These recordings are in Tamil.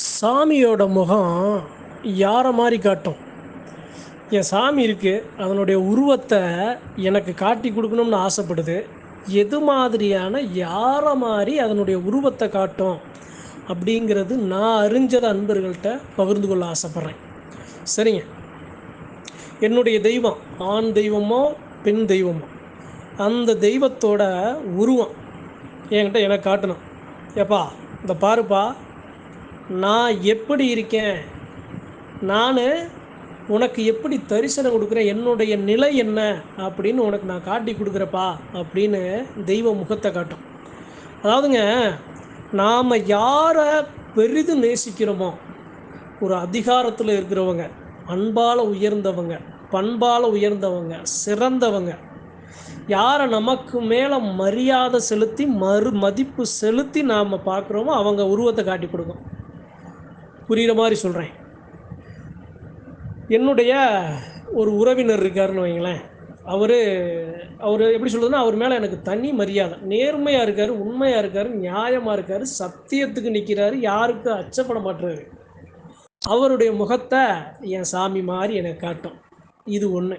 சாமியோட முகம் யாரை மாதிரி காட்டும்? என் சாமி இருக்குது அதனுடைய உருவத்தை எனக்கு காட்டி கொடுக்கணும்னு ஆசைப்படுது. எது மாதிரியான யாரை மாதிரி அதனுடைய உருவத்தை காட்டும் அப்படிங்கிறது நான் அறிஞ்சத அன்பர்கள்ட்ட பகிர்ந்து கொள்ள ஆசைப்பட்றேன். சரிங்க. என்னுடைய தெய்வம் ஆண் தெய்வமோ பெண் தெய்வமோ அந்த தெய்வத்தோட உருவம் என்கிட்ட எனக்கு காட்டணும். ஏப்பா இந்த பாருப்பா. நான் எப்படி இருக்கேன்? நான் உனக்கு எப்படி தரிசனம் கொடுக்குறேன்? என்னுடைய நிலை என்ன? அப்படின்னு உனக்கு நான் காட்டி கொடுக்குறப்பா அப்படின்னு தெய்வ முகத்தை காட்டும். அதாவதுங்க நாம் யாரை பெரிதும் நேசிக்கிறோமோ ஒரு அதிகாரத்தில் இருக்கிறவங்க அன்பால் உயர்ந்தவங்க பண்பால் உயர்ந்தவங்க சிறந்தவங்க யாரை நமக்கு மேலே மரியாதை செலுத்தி மறு மதிப்பு செலுத்தி நாம் பார்க்குறோமோ அவங்க உருவத்தை காட்டி கொடுக்கும். புரிகிற மாதிரி சொல்கிறேன் என்னுடைய ஒரு உறவினர் இருக்காருன்னு வைங்களேன். அவர் அவர் எப்படி சொல்கிறதுன்னா அவர் மேலே எனக்கு தனி மரியாதை. நேர்மையாக இருக்கார் உண்மையாக இருக்கார் நியாயமாக இருக்கார் சத்தியத்துக்கு நிற்கிறாரு யாருக்கும் அச்சப்பட மாட்டுறாரு அவருடைய முகத்தை என் சாமி மாதிரி எனக்கு காட்டும். இது ஒன்று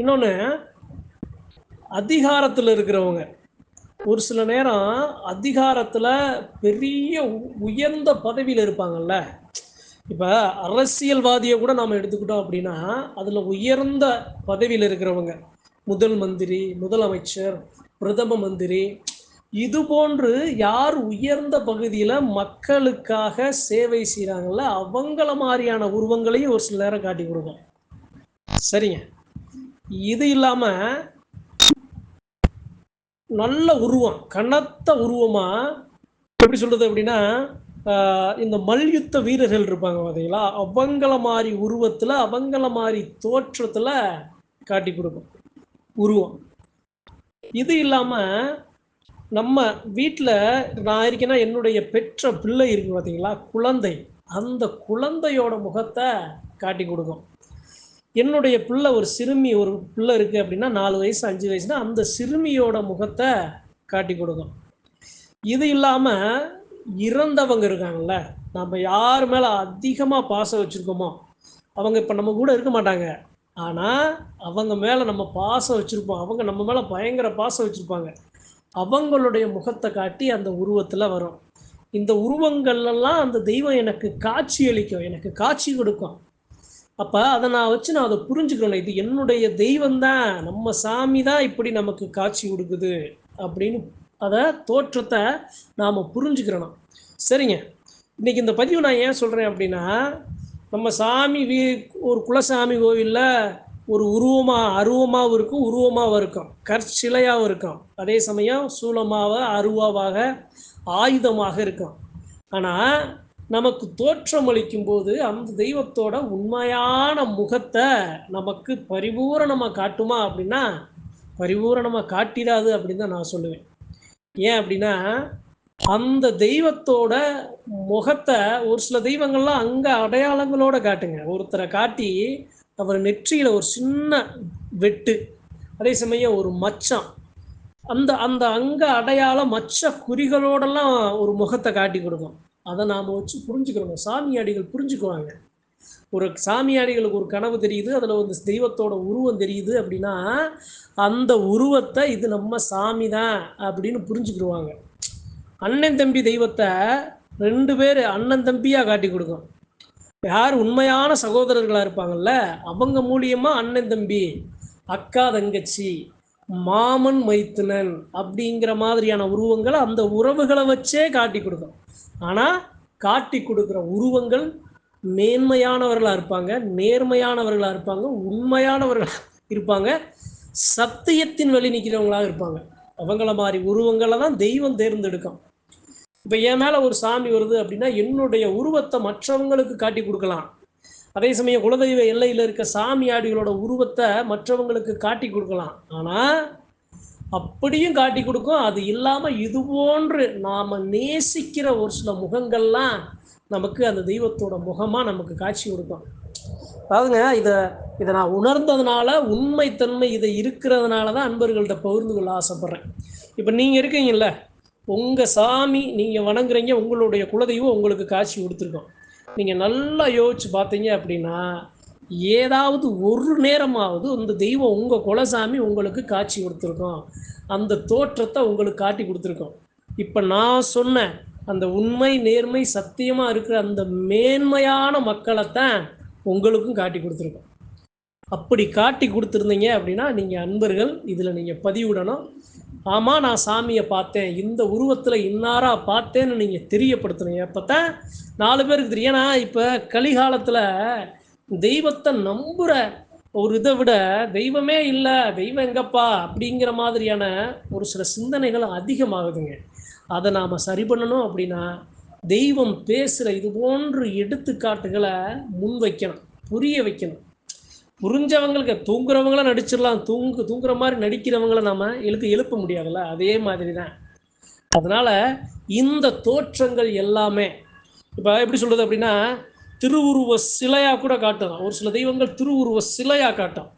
இன்னொன்று அதிகாரத்தில் இருக்கிறவங்க ஒரு சில நேரம் அதிகாரத்தில் பெரிய உ- உயர்ந்த பதவியில் இருப்பாங்கல்ல. இப்போ அரசியல்வாதியை கூட நாம் எடுத்துக்கிட்டோம் அப்படின்னா அதில் உயர்ந்த பதவியில் இருக்கிறவங்க முதல் மந்திரி முதலமைச்சர் பிரதம மந்திரி இது போன்று யார் உயர்ந்த பகுதியில் மக்களுக்காக சேவை செய்கிறாங்கல்ல அவங்கள மாதிரியான உருவங்களையும் ஒரு சில நேரம் காட்டி கொடுக்கும். சரிங்க. இது இல்லாமல் நல்ல உருவம் கனத்த உருவமா எப்படி சொல்றது அப்படின்னா இந்த மல்யுத்த வீரர்கள் இருப்பாங்க பார்த்தீங்களா அவங்கள மாதிரி உருவத்துல அவங்கள மாதிரி தோற்றத்துல காட்டி கொடுக்கும். உருவம். இது இல்லாம நம்ம வீட்டில் நான் இருக்கேன்னா என்னுடைய பெற்ற பிள்ளை இருக்கு பார்த்தீங்களா குழந்தை. அந்த குழந்தையோட முகத்தை காட்டி கொடுக்கும். என்னுடைய பிள்ளை ஒரு சிறுமி ஒரு பிள்ளை இருக்குது அப்படின்னா நாலு வயசு அஞ்சு வயசுனா அந்த சிறுமியோட முகத்தை காட்டி கொடுக்கும். இது இல்லாமல் இறந்தவங்க இருக்காங்கல்ல நம்ம யார் மேலே அதிகமாக பாசம் வச்சுருக்கோமோ அவங்க இப்போ நம்ம கூட இருக்க மாட்டாங்க. ஆனால் அவங்க மேலே நம்ம பாசம் வச்சுருப்போம். அவங்க நம்ம மேலே பயங்கர பாசம் வச்சுருப்பாங்க. அவங்களுடைய முகத்தை காட்டி அந்த உருவத்தில் வரும். இந்த உருவங்கள்லாம் அந்த தெய்வம் எனக்கு காட்சி அளிக்கும் எனக்கு காட்சி கொடுக்கும். அப்போ அதை நான் வச்சு நான் அதை புரிஞ்சுக்கிறேன் இது என்னுடைய தெய்வம் தான் நம்ம சாமி தான் இப்படி நமக்கு காட்சி கொடுக்குது அப்படின்னு அதை தோற்றத்தை நாம் புரிஞ்சுக்கிறணும். சரிங்க. இன்னைக்கு இந்த பதிவு நான் ஏன் சொல்கிறேன் அப்படின்னா நம்ம சாமி வீ ஒரு குலசாமி கோவிலில் ஒரு உருவமாக அருவமாகவும் இருக்கும் உருவமாகவும் இருக்கும். கற்சிலையாகவும் இருக்கும். அதே சமயம் சூலமாக அருவாவாக ஆயுதமாக இருக்கும். ஆனால் நமக்கு தோற்றமளிக்கும் போது அந்த தெய்வத்தோட உண்மையான முகத்தை நமக்கு பரிபூரணமாக காட்டுமா அப்படின்னா பரிபூரணமாக காட்டிடாது அப்படின்னு தான் நான் சொல்லுவேன். ஏன் அப்படின்னா அந்த தெய்வத்தோட முகத்தை ஒரு சில தெய்வங்கள்லாம் அங்கே அடையாளங்களோட காட்டுங்க. ஒருத்தரை காட்டி அவர் நெற்றியில் ஒரு சின்ன வெட்டு அதே சமயம் ஒரு மச்சம். அந்த அந்த அங்க அடையாள மச்ச குறிகளோடெல்லாம் ஒரு முகத்தை காட்டி கொடுக்கும். அதை நாம் வச்சு புரிஞ்சுக்கிறோம் சாமியாடிகள் புரிஞ்சுக்குவாங்க. ஒரு சாமியாடிகளுக்கு ஒரு கனவு தெரியுது அதில் ஒரு தெய்வத்தோட உருவம் தெரியுது அப்படின்னா அந்த உருவத்தை இது நம்ம சாமி தான் அப்படின்னு புரிஞ்சுக்கிடுவாங்க அண்ணன் தம்பி தெய்வத்தை ரெண்டு பேர் அண்ணன் தம்பியாக காட்டி கொடுக்கும். யார் உண்மையான சகோதரர்களாக இருப்பாங்கல்ல அவங்க மூலியமாக அண்ணன் தம்பி அக்கா தங்கச்சி மாமன் மைத்துனன் அப்படிங்கிற மாதிரியான உருவங்களை அந்த உறவுகளை வச்சே காட்டி கொடுக்கும். ஆனால் காட்டி கொடுக்குற உருவங்கள் மேன்மையானவர்களாக இருப்பாங்க நேர்மையானவர்களாக இருப்பாங்க உண்மையானவர்களாக இருப்பாங்க சத்தியத்தின் வழி நிற்கிறவங்களாக இருப்பாங்க. அவங்கள மாதிரி உருவங்களை தான் தெய்வம் தேர்ந்தெடுக்கும். இப்போ என் மேலே ஒரு சாமி வருது அப்படின்னா என்னுடைய உருவத்தை மற்றவங்களுக்கு காட்டி கொடுக்கலாம். அதே சமயம் குலதெய்வ எல்லையில் இருக்க சாமியாடிகளோட உருவத்தை மற்றவங்களுக்கு காட்டி கொடுக்கலாம். ஆனால் அப்படியும் காட்டி கொடுக்கும். அது இல்லாமல் இது போன்று நாம் நேசிக்கிற ஒரு சில முகங்கள்லாம் நமக்கு அந்த தெய்வத்தோட முகமாக நமக்கு காட்சி கொடுக்கும். அதாவதுங்க இதை இதை நான் உணர்ந்ததுனால உண்மைத்தன்மை இதை இருக்கிறதுனால தான் அன்பர்கள்ட்ட பகிர்ந்து கொள்ள ஆசைப்பட்றேன். இப்போ நீங்கள் இருக்கீங்கல்ல உங்கள் சாமி நீங்கள் வணங்குறீங்க உங்களுடைய குலதெய்வம் உங்களுக்கு காட்சி கொடுத்துருக்கோம். நீங்கள் நல்லா யோசிச்சு பார்த்தீங்க அப்படின்னா ஏதாவது ஒரு நேரமாவது அந்த தெய்வம் உங்கள் குலசாமி உங்களுக்கு காட்சி கொடுத்துருக்கோம். அந்த தோற்றத்தை உங்களுக்கு காட்டி கொடுத்துருக்கோம். இப்போ நான் சொன்ன அந்த உண்மை நேர்மை சத்தியமாக இருக்கிற அந்த மேன்மையான மக்களைத்தான் உங்களுக்கும் காட்டி கொடுத்துருக்கோம். அப்படி காட்டி கொடுத்துருந்தீங்க அப்படின்னா நீங்கள் அன்பர்கள் இதில் நீங்கள் பதிவிடணும். ஆமாம் நான் சாமியை பார்த்தேன். இந்த உருவத்தில் இன்னாரா பார்த்தேன்னு நீங்கள் தெரியப்படுத்தணும். எப்போ தான் நாலு பேருக்கு தெரியும். ஏன்னா இப்போ கலிகாலத்தில் தெய்வத்தை நம்புகிற ஒரு இதை விட தெய்வமே இல்லை தெய்வம் எங்கப்பா? அப்படிங்கிற மாதிரியான ஒரு சில சிந்தனைகள் அதிகமாகுதுங்க. அதை நாம் சரி பண்ணணும் அப்படின்னா தெய்வம் பேசுகிற இது போன்ற எடுத்துக்காட்டுகளை முன் வைக்கணும் புரிய வைக்கணும். புரிஞ்சவங்களுக்கு தூங்குறவங்கள நடிச்சிடலாம். தூங்கு தூங்குற மாதிரி நடிக்கிறவங்கள நம்ம எழுத்து எழுப்ப முடியாதுல்ல? அதே மாதிரி தான் அதனால் இந்த தோற்றங்கள் எல்லாமே இப்போ எப்படி சொல்கிறது அப்படின்னா திருவுருவ சிலையாக கூட காட்டும் ஒரு சில தெய்வங்கள் திருவுருவ சிலையாக காட்டும்.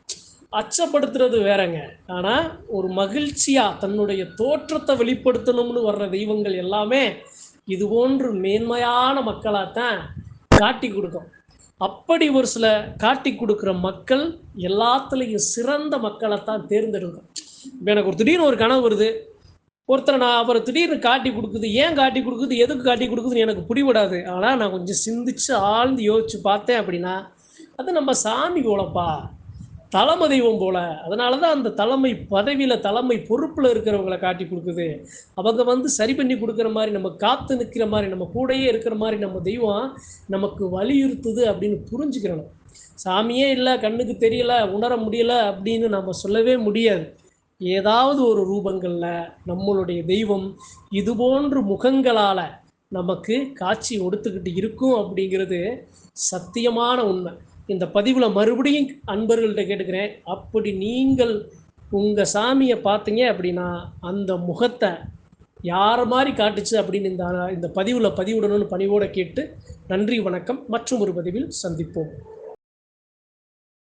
அச்சப்படுத்துறது வேறங்க. ஆனால் ஒரு மகிழ்ச்சியாக தன்னுடைய தோற்றத்தை வெளிப்படுத்தணும்னு வர்ற தெய்வங்கள் எல்லாமே இது போன்று மேன்மையான மக்களாகத்தான் காட்டி கொடுக்கும். அப்படி ஒரு சில காட்டி கொடுக்குற மக்கள் எல்லாத்துலேயும் சிறந்த மக்களைத்தான் தேர்ந்தெடுக்கும் இப்போ எனக்கு ஒரு திடீர்னு ஒரு கனவு வருது. ஒருத்தரை நான் அவரை திடீர்னு காட்டி கொடுக்குது ஏன் காட்டி கொடுக்குது எதுக்கு காட்டி கொடுக்குதுன்னு எனக்கு புரிவிடாது. ஆனால் நான் கொஞ்சம் சிந்திச்சு ஆழ்ந்து யோசிச்சு பார்த்தேன் அப்படின்னா அது நம்ம சாமி கோலப்பா. தலைமை தெய்வம் போல. அதனால தான் அந்த தலைமை பதவியில் தலைமை பொறுப்பில் இருக்கிறவங்கள காட்டி கொடுக்குது. அவங்க வந்து சரி பண்ணி கொடுக்குற மாதிரி நம்ம காத்து நிற்கிற மாதிரி நம்ம கூடயே இருக்கிற மாதிரி நம்ம தெய்வம் நமக்கு வலியுறுத்துது அப்படின்னு புரிஞ்சுக்கிறணும். சாமியே இல்லை கண்ணுக்கு தெரியல உணர முடியல அப்படின்னு நம்ம சொல்லவே முடியாது. ஏதாவது ஒரு ரூபங்களில் நம்மளுடைய தெய்வம் இது போன்று முகங்களால் நமக்கு காட்சி கொடுத்துக்கிட்டு இருக்கும் அப்படிங்கிறது சத்தியமான உண்மை. இந்த பதிவில் மறுபடியும் அன்பர்கள்ட்ட கேட்டுக்கிறேன். அப்படி நீங்கள் உங்கள் சாமியை பார்த்தீங்க அப்படின்னா அந்த முகத்தை யார் மாதிரி காட்டுச்சு அப்படின்னு இந்த இந்த பதிவில் பதிவிடணும்னு பணிவோடு கேட்டு நன்றி வணக்கம். மற்றும் ஒரு பதிவில் சந்திப்போம்.